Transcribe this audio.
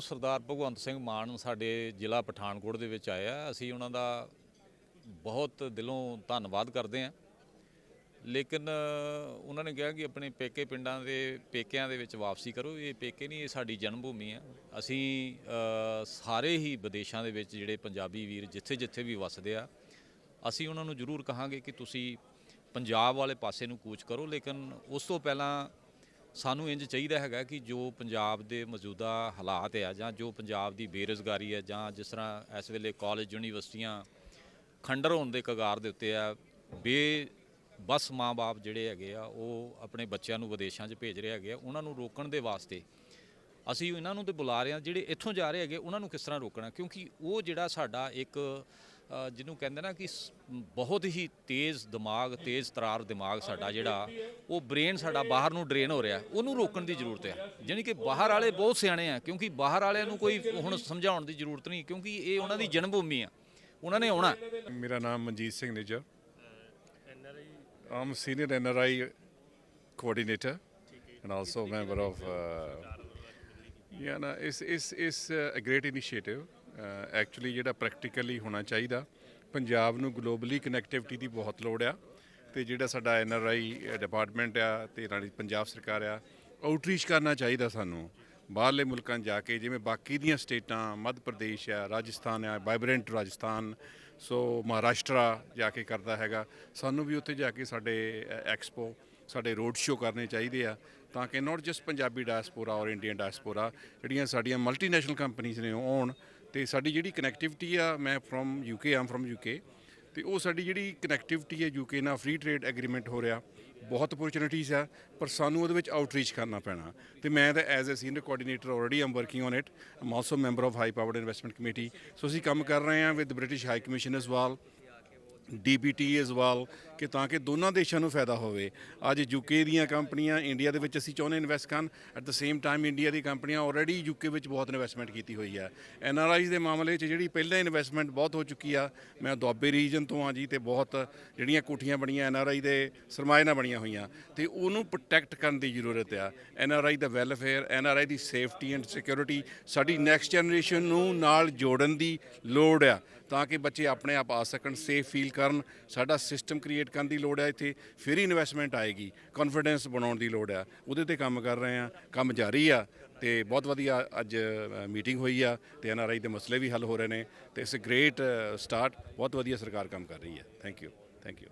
ਸਰਦਾਰ ਭਗਵੰਤ ਸਿੰਘ ਮਾਨ ਸਾਡੇ ਜ਼ਿਲ੍ਹਾ ਪਠਾਨਕੋਟ ਦੇ ਵਿੱਚ ਆਇਆ ਅਸੀਂ ਉਹਨਾਂ ਦਾ ਬਹੁਤ ਦਿਲੋਂ ਧੰਨਵਾਦ ਕਰਦੇ ਹਾਂ। ਲੇਕਿਨ ਉਹਨਾਂ ਨੇ ਕਿਹਾ ਕਿ ਆਪਣੇ ਪੇਕੇ ਪਿੰਡਾਂ ਦੇ, ਪੇਕਿਆਂ ਦੇ ਵਿੱਚ ਵਾਪਸੀ ਕਰੋ। ਇਹ ਪੇਕੇ ਨਹੀਂ, ਇਹ ਸਾਡੀ ਜਨਮ ਭੂਮੀ ਆ। ਅਸੀਂ ਸਾਰੇ ਹੀ ਵਿਦੇਸ਼ਾਂ ਦੇ ਵਿੱਚ ਜਿਹੜੇ ਪੰਜਾਬੀ ਵੀਰ ਜਿੱਥੇ ਜਿੱਥੇ ਵੀ ਵਸਦੇ ਆ, ਅਸੀਂ ਉਹਨਾਂ ਨੂੰ ਜ਼ਰੂਰ ਕਹਾਂਗੇ ਕਿ ਤੁਸੀਂ ਪੰਜਾਬ ਵਾਲੇ ਪਾਸੇ ਨੂੰ ਕੂਚ ਕਰੋ। ਲੇਕਿਨ ਉਸ ਤੋਂ ਪਹਿਲਾਂ ਸਾਨੂੰ ਇੰਜ ਚਾਹੀਦਾ ਹੈਗਾ ਕਿ ਜੋ ਪੰਜਾਬ ਦੇ ਮੌਜੂਦਾ ਹਾਲਾਤ ਆ ਜਾਂ ਜੋ ਪੰਜਾਬ ਦੀ ਬੇਰੁਜ਼ਗਾਰੀ ਹੈ ਜਾਂ ਜਿਸ ਤਰ੍ਹਾਂ ਇਸ ਵੇਲੇ ਕਾਲਜ ਯੂਨੀਵਰਸਿਟੀਆਂ ਖੰਡਰ ਹੋਣ ਦੇ ਕਗਾਰ ਦੇ ਉੱਤੇ ਆ ਬੇ ਬਸ ਮਾਂ-ਬਾਪ ਜਿਹੜੇ ਹੈਗੇ ਆ, ਉਹ ਆਪਣੇ ਬੱਚਿਆਂ ਨੂੰ ਵਿਦੇਸ਼ਾਂ 'ਚ ਭੇਜ ਰਹੇ ਹੈਗੇ ਆ, ਉਹਨਾਂ ਨੂੰ ਰੋਕਣ ਦੇ ਵਾਸਤੇ ਅਸੀਂ ਇਹਨਾਂ ਨੂੰ ਤੇ ਬੁਲਾ ਰਹੇ ਹਾਂ, ਜਿਹੜੇ ਇੱਥੋਂ ਜਾ ਰਹੇ ਹੈਗੇ, ਉਹਨਾਂ ਨੂੰ ਕਿਸ ਤਰ੍ਹਾਂ ਰੋਕਣਾ? ਕਿਉਂਕਿ ਉਹ ਜਿਹੜਾ ਸਾਡਾ ਇੱਕ ਜਿਹਨੂੰ ਕਹਿੰਦੇ ਨਾ ਕਿ ਬਹੁਤ ਹੀ ਤੇਜ਼ ਦਿਮਾਗ ਤੇਜ਼ ਤਰਾਰ ਦਿਮਾਗ ਸਾਡਾ ਜਿਹੜਾ ਉਹ ਬ੍ਰੇਨ ਸਾਡਾ ਬਾਹਰ ਨੂੰ ਡਰੇਨ ਹੋ ਰਿਹਾ ਉਹਨੂੰ ਰੋਕਣ ਦੀ ਜ਼ਰੂਰਤ ਹੈ। ਜਾਣੀ ਕਿ ਬਾਹਰ ਵਾਲੇ ਬਹੁਤ ਸਿਆਣੇ ਆ ਕਿਉਂਕਿ ਬਾਹਰ ਵਾਲਿਆਂ ਨੂੰ ਕੋਈ ਹੁਣ ਸਮਝਾਉਣ ਦੀ ਜ਼ਰੂਰਤ ਨਹੀਂ ਕਿਉਂਕਿ ਇਹ ਉਹਨਾਂ ਦੀ ਜਨਮ ਭੂਮੀ ਆ। ਉਹਨਾਂ ਨੇ ਆਉਣਾ। ਮੇਰਾ ਨਾਮ Manjit Singh Nijjar I'm senior NRI coordinator and also member of. Uh, yeah, no, it's it's it's uh, a great initiative. ਜਿਹੜਾ ਪ੍ਰੈਕਟੀਕਲੀ ਹੋਣਾ ਚਾਹੀਦਾ। ਪੰਜਾਬ ਨੂੰ ਗਲੋਬਲੀ ਕਨੈਕਟੀਵਿਟੀ ਦੀ ਬਹੁਤ ਲੋੜ ਆ ਤੇ ਜਿਹੜਾ ਸਾਡਾ ਐਨਆਰਆਈ ਡਿਪਾਰਟਮੈਂਟ ਆ ਤੇ ਨਾਲੇ ਪੰਜਾਬ ਸਰਕਾਰ ਆ ਆਊਟਰੀਚ ਕਰਨਾ ਚਾਹੀਦਾ ਸਾਨੂੰ। ਬਾਹਰਲੇ ਮੁਲਕਾਂ ਜਾ ਕੇ ਜਿਵੇਂ ਬਾਕੀ ਦੀਆਂ ਸਟੇਟਾਂ, ਮੱਧ ਪ੍ਰਦੇਸ਼ ਆ, ਰਾਜਸਥਾਨ ਆ ਵਾਈਬ੍ਰੈਂਟ ਰਾਜਸਥਾਨ, ਸੋ ਮਹਾਰਾਸ਼ਟਰਾ ਜਾ ਕੇ ਕਰਦਾ ਹੈਗਾ। ਸਾਨੂੰ ਵੀ ਉੱਥੇ ਜਾ ਕੇ ਸਾਡੇ ਐਕਸਪੋ ਸਾਡੇ ਰੋਡ ਸ਼ੋਅ ਕਰਨੇ ਚਾਹੀਦੇ ਆ, ਤਾਂ ਕਿ ਨਾਟ ਜਸਟ ਪੰਜਾਬੀ ਡਾਇਸਪੋਰਾ ਔਰ ਇੰਡੀਅਨ ਡਾਇਸਪੋਰਾ ਜਿਹੜੀਆਂ ਸਾਡੀਆਂ ਮਲਟੀਨੈਸ਼ਨਲ ਕੰਪਨੀਆਂ ਨੇ ਉਹ ਆਉਣ। ਤੇ ਸਾਡੀ ਜਿਹੜੀ ਕਨੈਕਟੀਵਿਟੀ ਆ, ਮੈਂ from UK I'm from UK ਤੇ ਉਹ ਸਾਡੀ ਜਿਹੜੀ ਕਨੈਕਟੀਵਿਟੀ ਹੈ ਯੂਕੇ ਨਾਲ ਫ੍ਰੀ ਟ੍ਰੇਡ ਐਗਰੀਮੈਂਟ ਹੋ ਰਿਹਾ। ਬਹੁਤ ਓਪਰਚੁਨਿਟੀਜ਼ ਆ, ਪਰ ਸਾਨੂੰ ਉਹਦੇ ਵਿੱਚ ਆਊਟਰੀਚ ਕਰਨਾ ਪੈਣਾ। ਤੇ ਮੈਂ ਤਾਂ as a senior coordinator already I'm working on it I'm also member of high powered investment committee so ਅਸੀਂ ਕੰਮ ਕਰ ਰਹੇ ਹਾਂ with British High Commission as well DBT as well ਕਿ ਤਾਂ ਕਿ ਦੋਨਾਂ ਦੇਸ਼ਾਂ ਨੂੰ ਫਾਇਦਾ ਹੋਵੇ। ਅੱਜ ਯੂਕੇ ਦੀਆਂ ਕੰਪਨੀਆਂ ਇੰਡੀਆ ਦੇ ਵਿੱਚ ਅਸੀਂ ਚਾਹੁੰਦੇ ਇਨਵੈਸਟ ਕਰਨ at the same time India ਦੀ ਕੰਪਨੀਆਂ ਆਲਰੇਡੀ ਯੂਕੇ ਵਿੱਚ ਬਹੁਤ ਇਨਵੈਸਟਮੈਂਟ ਕੀਤੀ ਹੋਈ ਆ। ਐੱਨ ਆਰ ਐਨਆਰਆਈਜ਼ ਦੇ ਮਾਮਲੇ 'ਚ ਜਿਹੜੀ ਪਹਿਲਾਂ ਇਨਵੈਸਟਮੈਂਟ ਬਹੁਤ ਹੋ ਚੁੱਕੀ ਆ, ਮੈਂ ਦੁਆਬੇ ਰੀਜਨ ਤੋਂ ਆ ਜੀ, ਤੇ ਬਹੁਤ ਜਿਹੜੀਆਂ ਕੋਠੀਆਂ ਬਣੀਆਂ ਐੱਨ ਆਰ ਆਈ ਦੇ ਸਰਮਾਏ ਨਾਲ ਬਣੀਆਂ ਹੋਈਆਂ, ਤੇ ਉਹਨੂੰ ਪ੍ਰੋਟੈਕਟ ਕਰਨ ਦੀ ਜ਼ਰੂਰਤ ਆ। ਐੱਨ ਆਰ ਆਈ ਦਾ ਵੈਲਫੇਅਰ ਐੱਨ ਆਰ ਆਈ ਦੀ ਸੇਫਟੀ ਐਂਡ ਸਿਕਿਉਰਿਟੀ ਸਾਡੀ ਨੈਕਸਟ ਜਨਰੇਸ਼ਨ ਨੂੰ ਨਾਲ ਜੋੜਨ ਦੀ ਲੋੜ ਆ, ਤਾਂ ਕਿ ਬੱਚੇ ਆਪਣੇ ਆਪ ਆ ਸਕਣ ਸੇਫ ਫੀਲ ਕਰਨ ਸਾਡਾ ਸਿਸਟਮ ਕ੍ਰੀਏਟ ਕਰਨ ਦੀ ਲੋੜ ਹੈ ਇੱਥੇ ਫਿਰ ਹੀ ਇਨਵੈਸਟਮੈਂਟ ਆਏਗੀ। ਕੌਨਫੀਡੈਂਸ ਬਣਾਉਣ ਦੀ ਲੋੜ ਆ। ਉਹਦੇ ਤੇ ਕੰਮ ਕਰ ਰਹੇ ਆ। ਕੰਮ ਜਾਰੀ ਆ ਤੇ ਬਹੁਤ ਵਧੀਆ ਅੱਜ ਮੀਟਿੰਗ ਹੋਈ ਆ ਤੇ ਆਈ ਦੇ ਮਸਲੇ ਵੀ ਹੱਲ ਹੋ ਰਹੇ ਨੇ ਤੇ ਇਟਸ ਅ ਗ੍ਰੇਟ ਸਟਾਰਟ ਬਹੁਤ ਵਧੀਆ ਸਰਕਾਰ ਕੰਮ ਕਰ ਰਹੀ ਹੈ। Thank you thank you